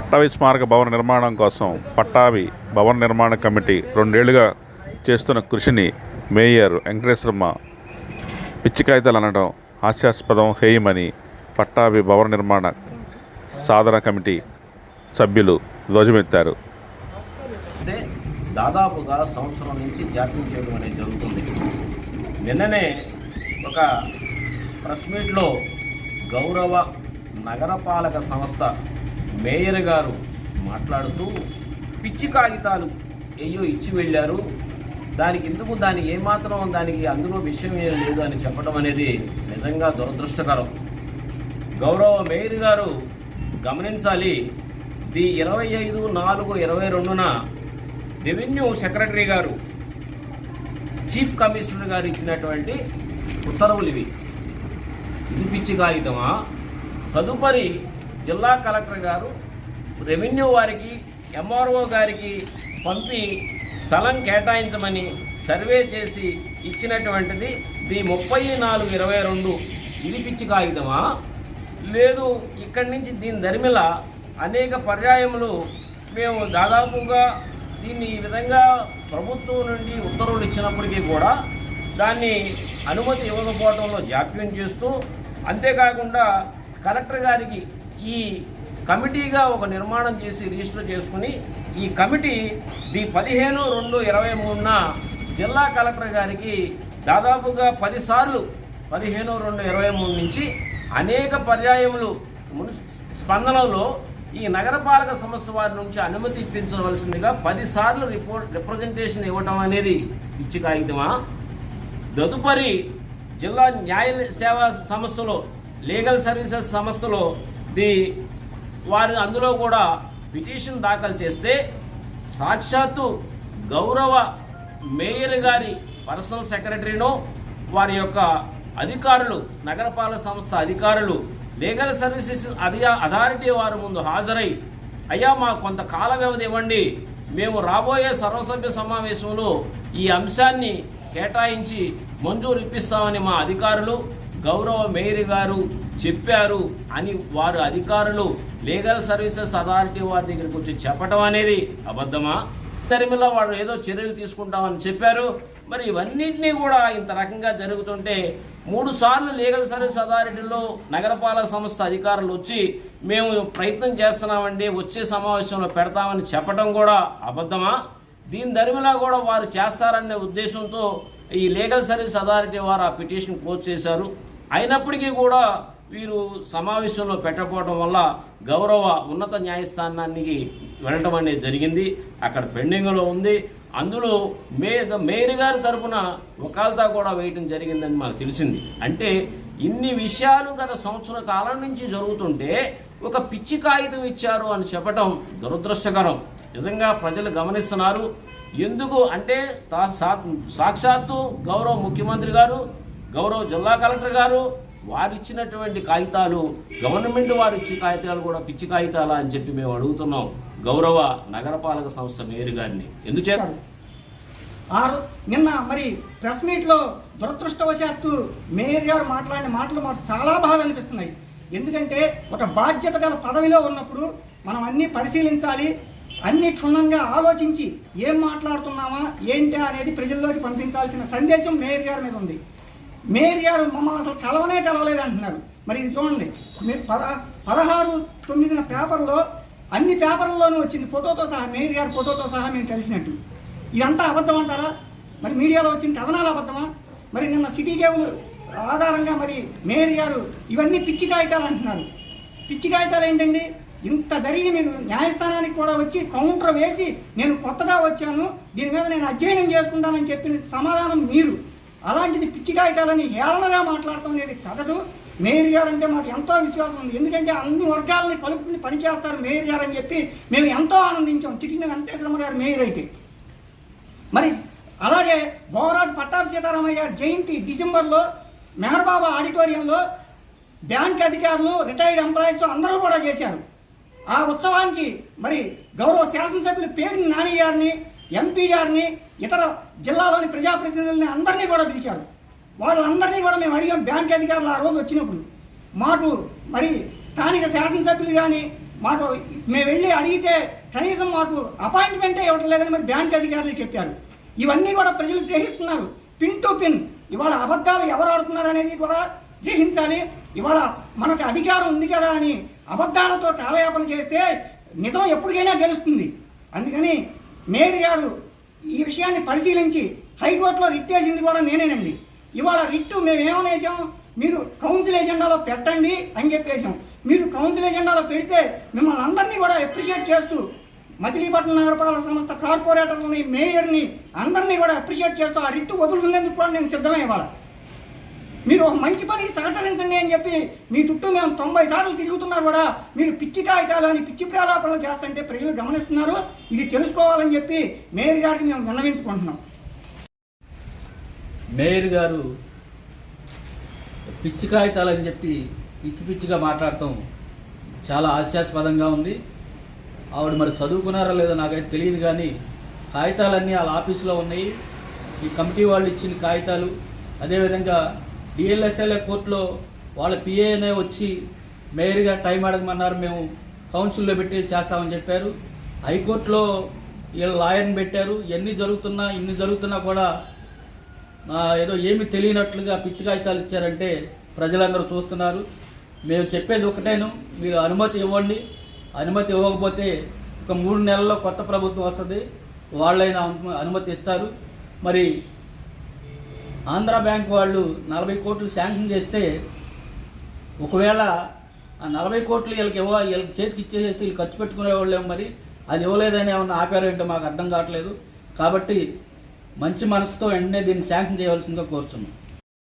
పట్టాభి స్మారక భవన నిర్మాణం కోసం పట్టాభి భవన నిర్మాణ కమిటీ రెండేళ్ళుగా చేస్తున్న కృషిని మేయర్ వెంకటేశ్వరమ్మ పిచ్చి కాగితాలు అనడం హాస్యాస్పదం హేయమని పట్టాభి భవన నిర్మాణ సాధన కమిటీ సభ్యులు ధ్వజమెత్తారు. దాదాపుగా సంవత్సరం నుంచి జాప్యం చేయడం అనేది జరుగుతుంది. నిన్ననే ఒక ప్రెస్ మీట్లో గౌరవ నగరపాలక సంస్థ మేయర్ గారు మాట్లాడుతూ పిచ్చి కాగితాలు ఏయో ఇచ్చి వెళ్ళారు. దానికి ఎందుకు దాని ఏమాత్రం దానికి అందులో విషయం ఏం లేదు అని చెప్పడం అనేది నిజంగా దురదృష్టకరం. గౌరవ మేయర్ గారు గమనించాలి. ది ఇరవై ఐదు నాలుగు ఇరవై రెండున రెవెన్యూ సెక్రటరీ గారు చీఫ్ కమిషనర్ గారు ఇచ్చినటువంటి ఉత్తర్వులు ఇవి. ఇది పిచ్చి కాగితమా? తదుపరి జిల్లా కలెక్టర్ గారు రెవెన్యూ వారికి ఎంఆర్ఓ గారికి పంపి స్థలం కేటాయించమని సర్వే చేసి ఇచ్చినటువంటిది ది ముప్పై నాలుగు ఇరవై రెండు. ఇది పిచ్చి కాగితమా లేదు ఇక్కడి నుంచి దీని దరిమిల అనేక పర్యాయములు మేము దాదాపుగా దీన్ని ఈ విధంగా ప్రభుత్వం నుండి ఉత్తర్వులు ఇచ్చినప్పటికీ కూడా దాన్ని అనుమతి ఇవ్వకపోవడంలో జాప్యం చేస్తూ అంతేకాకుండా కలెక్టర్ గారికి ఈ కమిటీగా ఒక నిర్మాణం చేసి రిజిస్టర్ చేసుకుని ఈ కమిటీ ది పదిహేను రెండు ఇరవై మూడున జిల్లా కలెక్టర్ గారికి దాదాపుగా పదిసార్లు పదిహేను రెండు ఇరవై మూడు నుంచి అనేక పర్యాయములు స్పందనలో ఈ నగరపాలక సంస్థ వారి నుంచి అనుమతి ఇప్పించవలసిందిగా పదిసార్లు రిపోర్ట్ రిప్రజెంటేషన్ ఇవ్వటం అనేది ఇచ్చి కాగితమా తదుపరి జిల్లా న్యాయ సేవా సంస్థలో లీగల్ సర్వీసెస్ సంస్థలో ది వారు అందులో కూడా పిటిషన్ దాఖలు చేస్తే సాక్షాత్తు గౌరవ మేయర్ గారి పర్సనల్ సెక్రటరీనో వారి యొక్క అధికారులు నగరపాలక సంస్థ అధికారులు లీగల్ సర్వీసెస్ అధి అథారిటీ వారి ముందు హాజరై అయ్యా మా కొంత కాల వ్యవధి ఇవ్వండి. మేము రాబోయే సర్వసభ్య సమావేశంలో ఈ అంశాన్ని కేటాయించి మంజూరు ఇప్పిస్తామని మా అధికారులు గౌరవ మేయర్ గారు చెప్పారు అని వారు అధికారులు లీగల్ సర్వీసెస్ అథారిటీ వారి దగ్గరికి వచ్చి చెప్పడం అనేది అబద్ధమా? తరిమిలో వాళ్ళు ఏదో చర్యలు తీసుకుంటామని చెప్పారు. మరి ఇవన్నింటినీ కూడా ఇంత రకంగా జరుగుతుంటే మూడు సార్లు లీగల్ సర్వీస్ అథారిటీలో నగరపాలక సంస్థ అధికారులు వచ్చి మేము ప్రయత్నం చేస్తున్నామండి వచ్చే సమావేశంలో పెడతామని చెప్పడం కూడా అబద్ధమా? దీని ధరిమిలా కూడా వారు చేస్తారనే ఉద్దేశంతో ఈ లీగల్ సర్వీస్ అథారిటీ వారు ఆ పిటిషన్ క్లోజ్ చేశారు. అయినప్పటికీ కూడా వీరు సమావేశంలో పెట్టకపోవడం వల్ల గౌరవ ఉన్నత న్యాయస్థానానికి వెళ్ళటం అనేది జరిగింది. అక్కడ పెండింగ్లో ఉంది. అందులో మే మేయర్ గారి తరపున వకాల్తా కూడా వేయటం జరిగిందని మాకు తెలిసింది. అంటే ఇన్ని విషయాలు గత సంవత్సర కాలం నుంచి జరుగుతుంటే ఒక పిచ్చి కాగితం ఇచ్చారు అని చెప్పటం దురదృష్టకరం. నిజంగా ప్రజలు గమనిస్తున్నారు. ఎందుకు అంటే సాక్షాత్తు గౌరవ ముఖ్యమంత్రి గారు గౌరవ జిల్లా కలెక్టర్ గారు వారు ఇచ్చినటువంటి కాగితాలు గవర్నమెంట్ వారు ఇచ్చే కాగితాలు కూడా పిచ్చి కాగితాలా అని చెప్పి మేము అడుగుతున్నాం గౌరవ నగరపాలక సంస్థ మేయర్ గారిని. ఎందుచేత? ఆరు నిన్న మరి ప్రెస్ మీట్లో దురదృష్టవశాత్తు మేయర్ గారు మాట్లాడిన మాటలు మాకు చాలా బాగా అనిపిస్తున్నాయి. ఎందుకంటే ఒక బాధ్యత గల పదవిలో ఉన్నప్పుడు మనం అన్నీ పరిశీలించాలి అన్ని క్షుణ్ణంగా ఆలోచించి ఏం మాట్లాడుతున్నామా ఏంటి అనేది ప్రజల్లోకి పంపించాల్సిన సందేశం మేయర్ గారి మీద ఉంది. మేయర్ గారు మమ్మల్ని అసలు కలవనే కలవలేదు అంటున్నారు. మరి ఇది చూడండి. మీరు పద పదహారు తొమ్మిదిన పేపర్లో అన్ని పేపర్లలోనూ వచ్చింది ఫోటోతో సహా మేయర్ గారి ఫోటోతో సహా మేము కలిసినట్టు ఇదంతా అబద్ధం అంటారా? మరి మీడియాలో వచ్చిన కథనాలు అబద్ధమా? మరి నిన్న సిటీ కేబుల్ ఆధారంగా మరి మేయర్ గారు ఇవన్నీ పిచ్చి కాగితాలు అంటున్నారు. పిచ్చి కాగితాలు ఏంటండి? ఇంత జరిగి మీరు న్యాయస్థానానికి కూడా వచ్చి కౌంటర్ వేసి నేను కొత్తగా వచ్చాను దీని మీద నేను అధ్యయనం చేసుకుంటానని చెప్పిన సమాధానం మీరు. అలాంటిది పిచ్చి కాగితాలని ఏళనగా మాట్లాడటం అనేది తగదు. మేయర్ గారు అంటే మాకు ఎంతో విశ్వాసం ఉంది. ఎందుకంటే అన్ని వర్గాలని కలుపుకుని పనిచేస్తారు మేయర్ గారు అని చెప్పి మేము ఎంతో ఆనందించాం. చిటికిన వెంకటేశ్వరమ్మ గారు మేయర్ అయితే. మరి అలాగే గోవరాజు పట్టాభి సీతారామయ్య గారి జయంతి డిసెంబర్లో మెహర్బాబా ఆడిటోరియంలో బ్యాంక్ అధికారులు రిటైర్డ్ ఎంప్లాయీస్ అందరూ కూడా చేశారు. ఆ ఉత్సవానికి మరి గౌరవ శాసనసభ్యులు పేరుని నాని గారిని ఎంపీ గారిని ఇతర జిల్లాలోని ప్రజాప్రతినిధుల్ని అందరినీ కూడా పిలిచారు. వాళ్ళందరినీ కూడా మేము అడిగాం బ్యాంక్ అధికారులు ఆ రోజు వచ్చినప్పుడు. మాకు మరి స్థానిక శాసనసభ్యులు కానీ మాకు మేము వెళ్ళి అడిగితే కనీసం మాకు అపాయింట్మెంటే ఇవ్వడం లేదని మరి బ్యాంక్ అధికారులు చెప్పారు. ఇవన్నీ కూడా ప్రజలు గ్రహిస్తున్నారు. పిన్ టు పిన్ ఇవాళ అబద్ధాలు ఎవరు ఆడుతున్నారు అనేది కూడా గ్రహించాలి. ఇవాళ మనకు అధికారం ఉంది కదా అని అబద్ధాలతో కాలయాపన చేస్తే నిజం ఎప్పటికైనా గెలుస్తుంది. అందుకని మేయర్ గారు ఈ విషయాన్ని పరిశీలించి హైకోర్టులో రిట్ వేసింది కూడా నేనేనండి. ఇవాళ రిట్టు మేము వేసాం? మీరు కౌన్సిల్ ఎజెండాలో పెట్టండి అని చెప్పేసాం. మీరు కౌన్సిల్ ఎజెండాలో పెడితే మిమ్మల్ని అందరినీ కూడా అప్రిషియేట్ చేస్తూ మచిలీపట్నం నగరపాలక సంస్థ కార్పొరేటర్లని మేయర్ని అందరినీ కూడా అప్రిషియేట్ చేస్తూ ఆ రిట్టు వదులుకునేందుకు కూడా నేను సిద్ధమే ఇవాళ. మీరు ఒక మంచి పని సంఘటించండి అని చెప్పి మీ చుట్టూ మేము తొంభై సార్లు తిరుగుతున్నారు కూడా మీరు పిచ్చి కాగితాలు అని పిచ్చి ప్రేలాపనలు చేస్తుంటే ప్రజలు గమనిస్తున్నారు. ఇది తెలుసుకోవాలని చెప్పి మేయర్ గారికి మేము విన్నవించుకుంటున్నాం. మేయర్ గారు పిచ్చి కాగితాలని చెప్పి పిచ్చి పిచ్చిగా మాట్లాడటం చాలా హాస్యాస్పదంగా ఉంది. ఆవిడ మరి చదువుకున్నారో లేదో నాకైతే తెలియదు కానీ కాగితాలన్నీ వాళ్ళ ఆఫీసులో ఉన్నాయి. ఈ కమిటీ వాళ్ళు ఇచ్చిన కాగితాలు అదేవిధంగా డిఎల్ఎస్ఎల్ఏ కోర్టులో వాళ్ళ పిఏనే వచ్చి మేయర్గా టైం అడగమన్నారు. మేము కౌన్సిల్లో పెట్టి చేస్తామని చెప్పారు. హైకోర్టులో వీళ్ళు లాయర్ని పెట్టారు. ఎన్ని జరుగుతున్నా ఇన్ని జరుగుతున్నా కూడా ఏదో ఏమి తెలియనట్లుగా పిచ్చి కాగితాలు ఇచ్చారంటే ప్రజలందరూ చూస్తున్నారు. మేము చెప్పేది ఒకటేను మీరు అనుమతి ఇవ్వండి. అనుమతి ఇవ్వకపోతే ఒక మూడు నెలల్లో కొత్త ప్రభుత్వం వస్తుంది. వాళ్ళైనా అనుమతి ఇస్తారు. మరి ఆంధ్ర బ్యాంక్ వాళ్ళు నలభై కోట్లు శాంక్షన్ చేస్తే ఒకవేళ ఆ నలభై కోట్లు వీళ్ళకి ఇవ్వ వీళ్ళకి చేతికి ఇచ్చేసేస్తే వీళ్ళు ఖర్చు పెట్టుకునేవాళ్ళేమో మరి. అది ఇవ్వలేదని ఏమన్నా ఆపారంటే మాకు అర్థం కావట్లేదు. కాబట్టి మంచి మనసుతో వెంటనే దీన్ని శాంక్షన్ చేయవలసిందిగా కోరుతున్నాం